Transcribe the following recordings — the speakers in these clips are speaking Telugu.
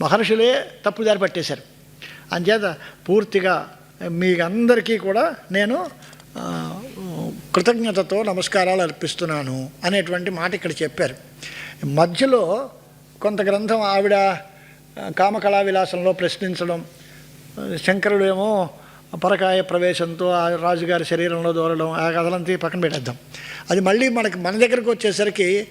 మహర్షులే తప్పుదారి పట్టేశారు అంచేత పూర్తిగా మీకందరికీ కూడా నేను కృతజ్ఞతతో నమస్కారాలు అర్పిస్తున్నాను అనేటువంటి మాట ఇక్కడ చెప్పారు. మధ్యలో కొంత గ్రంథం ఆవిడ కామకళా విలాసంలో ప్రశ్నించడం శంకరుడు ఏమో పరకాయ ప్రవేశంతో ఆ రాజుగారి శరీరంలో దూరడం ఆ కథలంతా పక్కన పెట్టేద్దాం. అది మళ్ళీ మనకి మన దగ్గరకు వచ్చేసరికి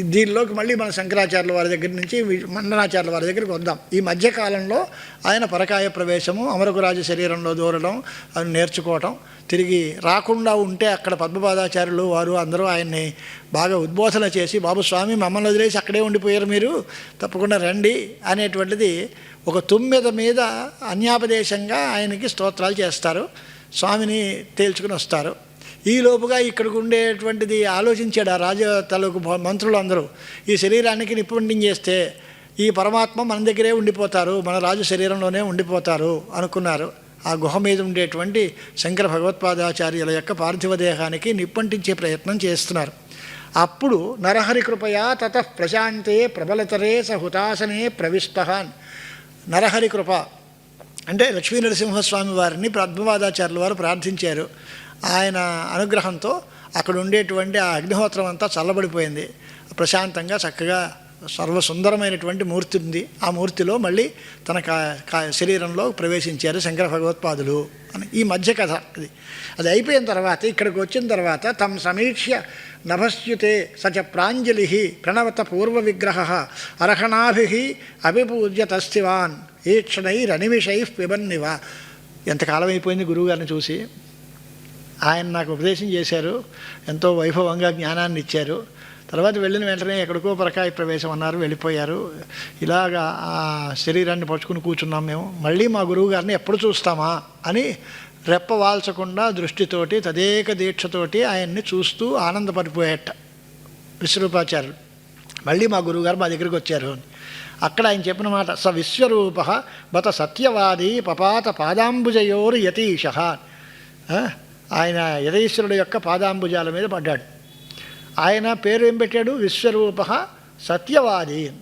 దీనిలోకి మళ్ళీ మన శంకరాచార్యుల వారి దగ్గర నుంచి మండనాచార్యుల వారి దగ్గరికి వద్దాం. ఈ మధ్యకాలంలో ఆయన పరకాయ ప్రవేశము అమరకురాజు శరీరంలో దూరడం అవి నేర్చుకోవటం తిరిగి రాకుండా ఉంటే అక్కడ పద్మపాదాచార్యులు వారు అందరూ ఆయన్ని బాగా ఉద్బోధన చేసి బాబు స్వామి మమ్మల్ని వదిలేసి అక్కడే ఉండిపోయారు మీరు తప్పకుండా రండి అనేటువంటిది ఒక తుమ్మెద మీద అన్యాపదేశంగా ఆయనకి స్తోత్రాలు చేస్తారు. స్వామిని తేల్చుకుని వస్తారు. ఈ లోపుగా ఇక్కడికి ఉండేటువంటిది ఆలోచించాడు ఆ రాజ తాలూకు భ- మంత్రులు అందరూ ఈ శరీరానికి నిపుణ్యం చేస్తే ఈ పరమాత్మ మన దగ్గరే ఉండిపోతారు మన రాజు శరీరంలోనే ఉండిపోతారు అనుకున్నారు. ఆ గుహ మీద ఉండేటువంటి శంకర భగవత్పాదాచార్యుల యొక్క పార్థివ దేహానికి నిప్పంటించే ప్రయత్నం చేస్తున్నారు. అప్పుడు నరహరి కృపయా తత ప్రశాంతే ప్రబలతరే స హుతాసనే ప్రవిష్టహాన్. నరహరి కృప అంటే లక్ష్మీ నరసింహస్వామి వారిని పద్మవాదాచార్యుల వారు ప్రార్థించారు. ఆయన అనుగ్రహంతో అక్కడ ఉండేటువంటి ఆ అగ్నిహోత్రం అంతా చల్లబడిపోయింది. ప్రశాంతంగా చక్కగా సర్వసుందరమైనటువంటి మూర్తి ఉంది. ఆ మూర్తిలో మళ్ళీ తన కా కా- శరీరంలో ప్రవేశించారు శంకర భగవత్పాదులు అని. ఈ మధ్య కథ అది. అది అయిపోయిన తర్వాత ఇక్కడికి వచ్చిన తర్వాత తమ సమీక్ష్య నభస్యుతే సచ ప్రాంజలి ప్రణవత పూర్వ విగ్రహ అర్హణాభి అభిపూజ్య తస్తివాన్ ఈక్షణైరనిమిషై పిబన్నివ. ఎంతకాలం అయిపోయింది గురువుగారిని చూసి? ఆయన నాకు ఉపదేశం చేశారు. ఎంతో వైభవంగా జ్ఞానాన్ని ఇచ్చారు. తర్వాత వెళ్ళిన వెంటనే ఎక్కడికో పరకాయ ప్రవేశం అన్నారు వెళ్ళిపోయారు. ఇలాగా ఆ శరీరాన్ని పట్టుకుని కూర్చున్నాం మేము. మళ్ళీ మా గురువు గారిని ఎప్పుడు చూస్తామా అని రెప్పవాల్చకుండా దృష్టితోటి తదేక దీక్షతోటి ఆయన్ని చూస్తూ ఆనందపడిపోయేట విశ్వరూపాచార్యులు. మళ్ళీ మా గురువుగారు మా దగ్గరికి వచ్చారు. అని అక్కడ ఆయన చెప్పిన మాట స విశ్వరూప బత సత్యవాది పపాత పాదాంబుజయోరు యతీష ఆయన యదీశ్వరుడు యొక్క పాదాంబుజాల మీద పడ్డాడు. ఆయన పేరు ఏం పెట్టాడు? విశ్వరూప సత్యవాది.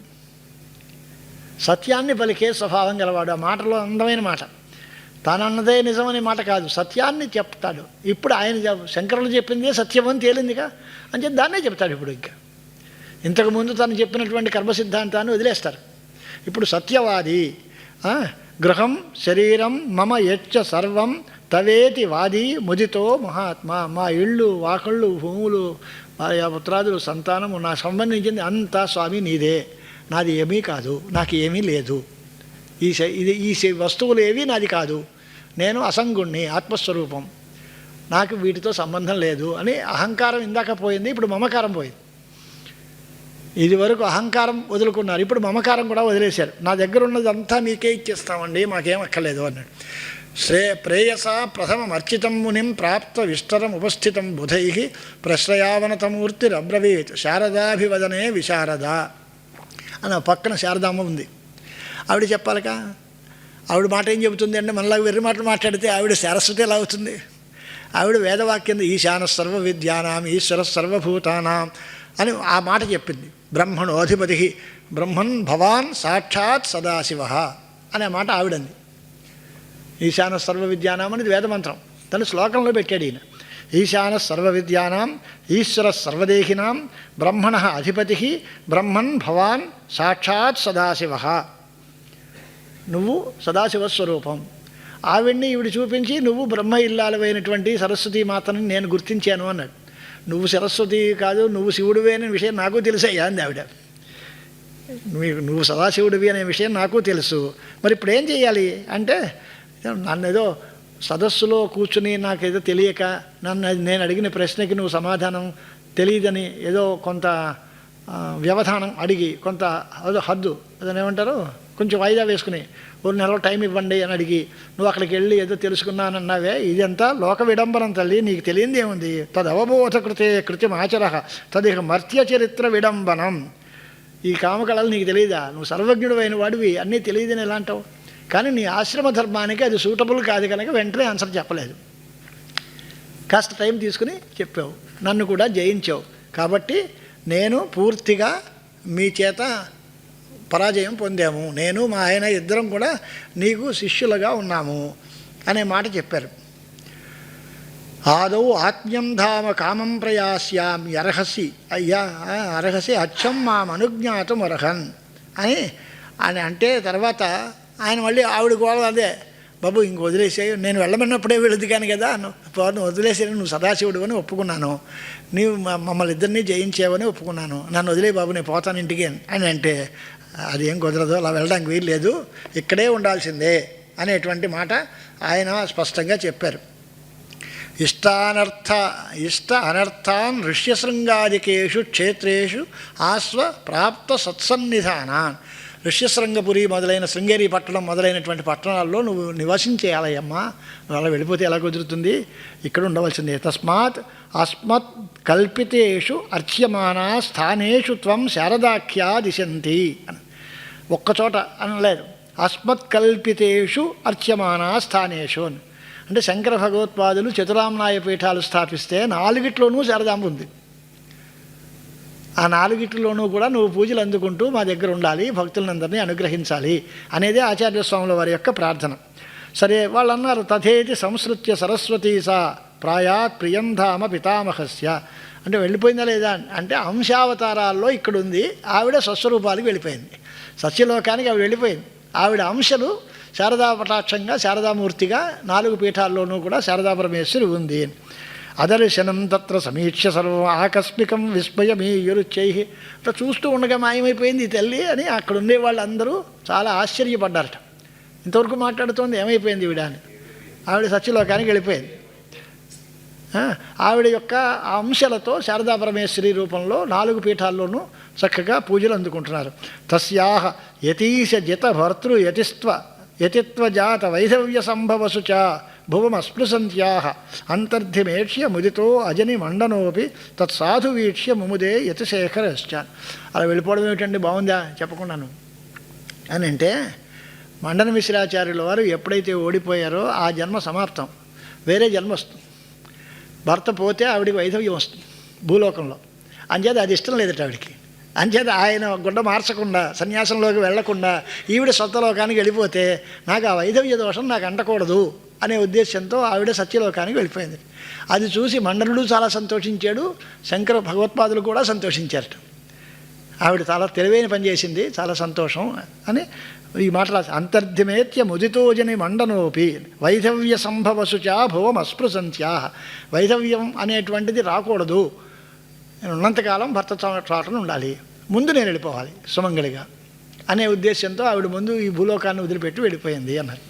సత్యాన్ని పలికే స్వభావం గలవాడు. ఆ మాటలో అందమైన మాట. తానన్నదే నిజమనే మాట కాదు. సత్యాన్ని చెప్తాడు. ఇప్పుడు ఆయన చెప్- శంకరులు చెప్పిందే అని తేలిందిగా? అని చెప్పి దాన్నే చెప్తాడు ఇప్పుడు ఇంకా. ఇంతకుముందు తను చెప్పినటువంటి కర్మ సిద్ధాంతాన్ని వదిలేస్తారు. ఇప్పుడు సత్యవాది. గృహం శరీరం మమ యచ్చ సర్వం తవేతి వాది ముదితో మహాత్మా. మా ఇళ్ళు వాకళ్ళు భూములు భార్య పుత్రాదులు సంతానము నా సంబంధించింది అంతా స్వామి నీదే. నాది ఏమీ కాదు నాకు ఏమీ లేదు. ఈ ఇది ఈ వస్తువులు ఏవి నాది కాదు. నేను అసంగుణ్ణి ఆత్మస్వరూపం. నాకు వీటితో సంబంధం లేదు అని అహంకారం ఇందాక పోయింది ఇప్పుడు మమకారం పోయింది. ఇది వరకు అహంకారం వదులుకున్నారు ఇప్పుడు మమకారం కూడా వదిలేశారు. నా దగ్గర ఉన్నదంతా మీకే ఇచ్చేస్తామండి మాకేం అక్కర్లేదు అన్నాడు. శ్రేయ ప్రేయస ప్రథమమర్చితం మునిం ప్రాప్త విష్టరం ఉపస్థితం బుధై ప్రశ్రయావనతమూర్తిరబ్రవీత్ శారదాభివదనే విశారద. అని పక్కన శారదామ్మ ఉంది. ఆవిడ చెప్పాలిగా ఆవిడ మాట ఏం చెబుతుంది అంటే మనలాగా వెర్రి మాటలు మాట్లాడితే ఆవిడ సరస్వతి ఎలా అవుతుంది? ఆవిడ వేదవాక్యం ఈశాన సర్వ విద్యానాం ఈశ్వర సర్వభూతానాం అని ఆ మాట చెప్పింది. బ్రహ్మణోధిపతి బ్రహ్మన్ భవాన్ సాక్షాత్ సదాశివ అనే మాట ఆవిడంది. ఈశాన సర్వ విద్యానాం అనేది వేదమంత్రం దాన్ని శ్లోకంలో పెట్టాడు ఈయన. ఈశాన సర్వ విద్యానాం ఈశ్వర సర్వదేహినాం బ్రహ్మణ అధిపతి బ్రహ్మన్ భవాన్ సాక్షాత్ సదాశివ. నువ్వు సదాశివస్వరూపం ఆవిడ్ని ఇవిడు చూపించి నువ్వు బ్రహ్మ ఇల్లాలవైనటువంటి సరస్వతి మాతని నేను గుర్తించాను అన్నాడు. నువ్వు సరస్వతి కాదు నువ్వు శివుడివి అనే విషయం నాకు తెలుసయ్యా అంది ఆవిడ. నువ్వు నువ్వు సదాశివుడివి అనే విషయం నాకు తెలుసు. మరి ఇప్పుడు ఏం చేయాలి అంటే నన్ను ఏదో సదస్సులో కూర్చుని నాకేదో తెలియక నన్ను నేను అడిగిన ప్రశ్నకి నువ్వు సమాధానం తెలియదని ఏదో కొంత వ్యవధానం అడిగి కొంత అదో హద్దు అదని ఏమంటారు? కొంచెం వాయిదా వేసుకుని ఒక నెల టైం ఇవ్వండి అని అడిగి నువ్వు అక్కడికి వెళ్ళి ఏదో తెలుసుకున్నానన్నావే ఇదంతా లోక విడంబనం తల్లి నీకు తెలియంది ఏముంది? తదవబోధ కృతే కృత్యం ఆచర తదిహ మర్త్య చరిత్ర విడంబనం. ఈ కామకళలు నీకు తెలియదా నువ్వు సర్వజ్ఞుడు అయిన వాడివి అన్నీ తెలియదని ఎలా అంటావు? కానీ నీ ఆశ్రమ ధర్మానికి అది సూటబుల్ కాదు కనుక వెంటనే ఆన్సర్ చెప్పలేదు. కాస్త టైం తీసుకుని చెప్పావు. నన్ను కూడా జయించావు. కాబట్టి నేను పూర్తిగా మీ చేత పరాజయం పొందాము. నేను మా ఆయన ఇద్దరం కూడా నీకు శిష్యులుగా ఉన్నాము అనే మాట చెప్పారు. ఆదౌ ఆత్మ్యం ధామ కామం ప్రయాస్యాం అర్హసి. అయ్యా అర్హసి అచ్చం మాం అనుజ్ఞాతం అర్హన్ అని అని అంటే తర్వాత ఆయన మళ్ళీ ఆవిడ గోడ అదే బాబు ఇంక వదిలేసేయి నేను వెళ్ళమన్నప్పుడే వెళుదు కానీ కదా నువ్వు వదిలేసే నువ్వు సదాశివుడు అని ఒప్పుకున్నాను. నీవు మ- మమ్మల్ని ఇద్దరిని జయించేవని ఒప్పుకున్నాను. నన్ను వదిలే బాబు నేను పోతాను ఇంటికి. అని అంటే అది ఏం కుదరదు అలా వెళ్ళడానికి వీలు లేదు ఇక్కడే ఉండాల్సిందే. అనేటువంటి మాట ఆయన స్పష్టంగా చెప్పారు. ఇష్టానర్థ ఇష్ట అనర్థాన్ ఋష్యశృంగాదికేషు క్షేత్రేషు ఆస్వ ప్రాప్త సత్సన్నిధానాన్. ఋష్యశృంగపురి మొదలైన శృంగేరి పట్టణం మొదలైనటువంటి పట్టణాల్లో నువ్వు నివసించేయాలయ్యమ్మా నువ్వు అలా వెళ్ళిపోతే ఎలా కుదురుతుంది? ఇక్కడ ఉండవలసిందే. తస్మాత్ అస్మత్ కల్పితేషు అర్చ్యమాన స్థానేషు త్వం శారదాఖ్యా దిశంతి అని. ఒక్కచోట అనలేదు. అస్మత్ కల్పితేషు అర్చ్యమాన స్థానేషు అని. అంటే శంకర భగవత్పాదులు చతురామ్నాయ పీఠాలు స్థాపిస్తే నాలుగిట్లోనూ శారదాంబ ఉంది. ఆ నాలుగిట్లోనూ కూడా నువ్వు పూజలు అందుకుంటూ మా దగ్గర ఉండాలి భక్తులందరినీ అనుగ్రహించాలి అనేదే ఆచార్య స్వాముల వారి యొక్క ప్రార్థన. సరే వాళ్ళు అన్నారు తథేతి సంస్కృత్య సరస్వతీ సా ప్రాయాత్ ప్రియంధామ పితామహస్య. అంటే వెళ్ళిపోయిందా లేదా అంటే అంశావతారాల్లో ఇక్కడ ఉంది ఆవిడ స్వస్వరూపాలకు వెళ్ళిపోయింది. సత్యలోకానికి ఆవిడ వెళ్ళిపోయింది. ఆవిడ అంశలు శారదాపటాక్షంగా శారదామూర్తిగా నాలుగు పీఠాల్లోనూ కూడా శారదా పరమేశ్వరి ఉంది. అదర్శనం తత్ర సమీక్ష సర్వం ఆకస్మికం విస్మయమీయురుచ్చై అట్లా చూస్తూ ఉండగా మాయమైపోయింది ఈ తల్లి అని అక్కడ ఉండే వాళ్ళందరూ చాలా ఆశ్చర్యపడ్డారట. ఇంతవరకు మాట్లాడుతోంది ఏమైపోయింది ఈవిడ అని. ఆవిడ సత్యలోకానికి వెళ్ళిపోయింది. ఆవిడ యొక్క అంశాలతో శారదా పరమేశ్వరి రూపంలో నాలుగు పీఠాల్లోనూ చక్కగా పూజలు అందుకుంటున్నారు. తస్యాహ యతీశ జత భర్తృ యథిత్వ యతిత్వ జాత వైధవ్య సంభవసు చ. భువమస్పృశంత్యా. అంతర్ధిమేక్ష్య ముదితో అజని మండనోపి తత్సాధు వీక్ష్య ముముదే యతిశేఖరశ్చాన్ అలా వెళ్ళిపోవడం ఏమిటండి? బాగుందా? చెప్పకుండాను. అని అంటే మండన మిశ్రాచార్యుల వారు ఎప్పుడైతే ఓడిపోయారో ఆ జన్మ సమాప్తం. వేరే జన్మ వస్తుంది. భర్త పోతే ఆవిడికి వైధవ్యం వస్తుంది భూలోకంలో. అంచేత అది ఇష్టం లేదట ఆవిడికి. అంచేత ఆయన గుడ్డ మార్చకుండా సన్యాసంలోకి వెళ్ళకుండా ఈవిడ సొంతలోకానికి వెళ్ళిపోతే నాకు ఆ వైధవ్య దోషం నాకు అంటకూడదు. అనే ఉద్దేశంతో ఆవిడ సత్యలోకానికి వెళ్ళిపోయింది. అది చూసి మండలుడు చాలా సంతోషించాడు శంకర భగవత్పాదులు కూడా సంతోషించారట. ఆవిడ చాలా తెలివైన పని చేసింది చాలా సంతోషం అని ఈ మాట అంతర్ధిమేత్య ముదితోజని మండనోపి వైధవ్య సంభవసుచా భువం అస్పృశంత్యా వైధవ్యం అనేటువంటిది రాకూడదు. నేను ఉన్నంతకాలం భర్త చో- చోటన ఉండాలి. ముందు నేను వెళ్ళిపోవాలి సుమంగళిగా అనే ఉద్దేశంతో ఆవిడ ముందు ఈ భూలోకాన్ని వదిలిపెట్టి వెళ్ళిపోయింది అన్నారు.